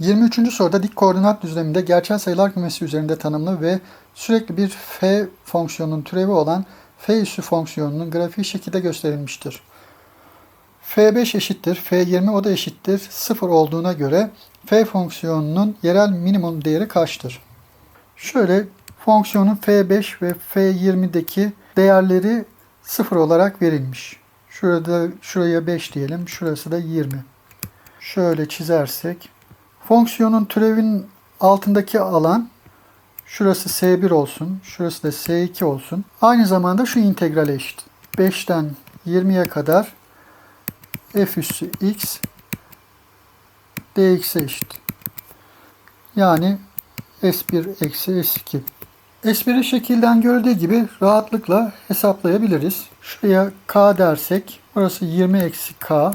23. soruda dik koordinat düzleminde gerçel sayılar kümesi üzerinde tanımlı ve sürekli bir f fonksiyonunun türevi olan f üssü fonksiyonunun grafiği şekilde gösterilmiştir. f5 eşittir, f20 o da eşittir 0 olduğuna göre f fonksiyonunun yerel minimum değeri kaçtır? Şöyle fonksiyonun f5 ve f20'deki değerleri 0 olarak verilmiş. Şurada şuraya 5 diyelim, şurası da 20. Şöyle çizersek fonksiyonun türevin altındaki alan şurası S1 olsun, şurası da S2 olsun. Aynı zamanda şu integral eşit. 5'ten 20'ye kadar f üssü x dx'e eşit. Yani S1 eksi S2. S1'i şekilden gördüğü gibi rahatlıkla hesaplayabiliriz. Şuraya k dersek burası 20 eksi k,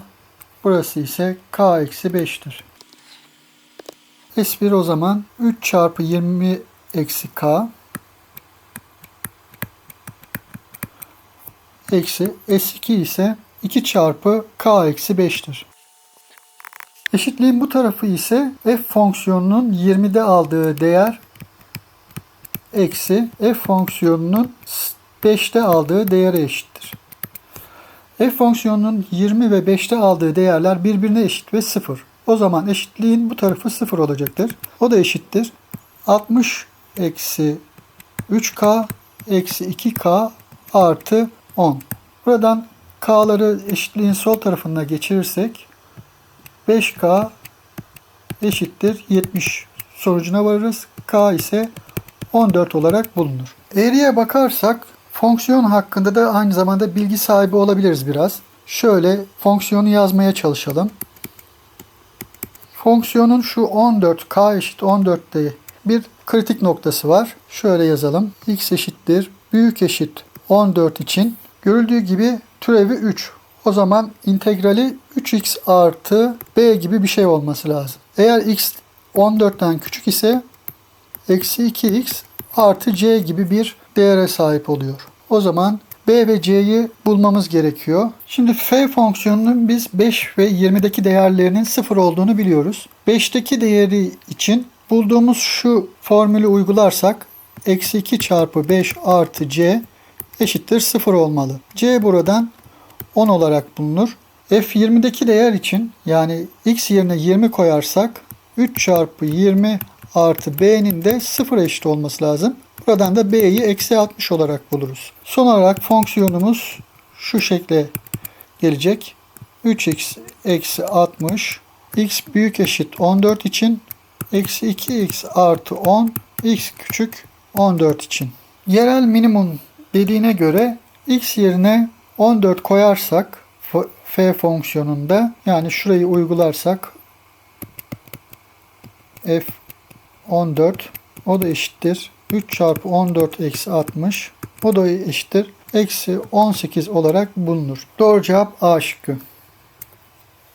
burası ise k eksi 5'tir. S1 o zaman 3 çarpı 20 eksi k eksi S2 ise 2 çarpı k eksi 5'tir. Eşitliğin bu tarafı ise f fonksiyonunun 20'de aldığı değer eksi f fonksiyonunun 5'te aldığı değere eşittir. f fonksiyonunun 20 ve 5'te aldığı değerler birbirine eşit ve 0. O zaman eşitliğin bu tarafı 0 olacaktır. O da eşittir. 60 eksi 3k eksi 2k artı 10. Buradan k'ları eşitliğin sol tarafına geçirirsek 5k eşittir 70 sonucuna varırız. k ise 14 olarak bulunur. Eğriye bakarsak fonksiyon hakkında da aynı zamanda bilgi sahibi olabiliriz biraz. Şöyle fonksiyonu yazmaya çalışalım. Fonksiyonun şu 14 k eşit 14'te bir kritik noktası var. Şöyle yazalım. x eşittir büyük eşit 14 için görüldüğü gibi türevi 3. O zaman integrali 3x artı b gibi bir şey olması lazım. Eğer x 14'ten küçük ise eksi 2x artı c gibi bir değere sahip oluyor. O zaman b ve c'yi bulmamız gerekiyor. Şimdi f fonksiyonunun biz 5 ve 20'deki değerlerinin 0 olduğunu biliyoruz. 5'teki değeri için bulduğumuz şu formülü uygularsak eksi 2 çarpı 5 artı c eşittir 0 olmalı. c buradan 10 olarak bulunur. f20'deki değer için yani x yerine 20 koyarsak 3 çarpı 20 artı b'nin de 0 eşit olması lazım. Buradan da b'yi eksi 60 olarak buluruz. Son olarak fonksiyonumuz şu şekle gelecek. 3x eksi 60 x büyük eşit 14 için eksi 2x artı 10 x küçük 14 için. Yerel minimum dediğine göre x yerine 14 koyarsak f fonksiyonunda yani şurayı uygularsak f 14 o da eşittir 3 çarpı 14 eksi 60 o da eşittir eksi 18 olarak bulunur. Doğru cevap A şıkkı.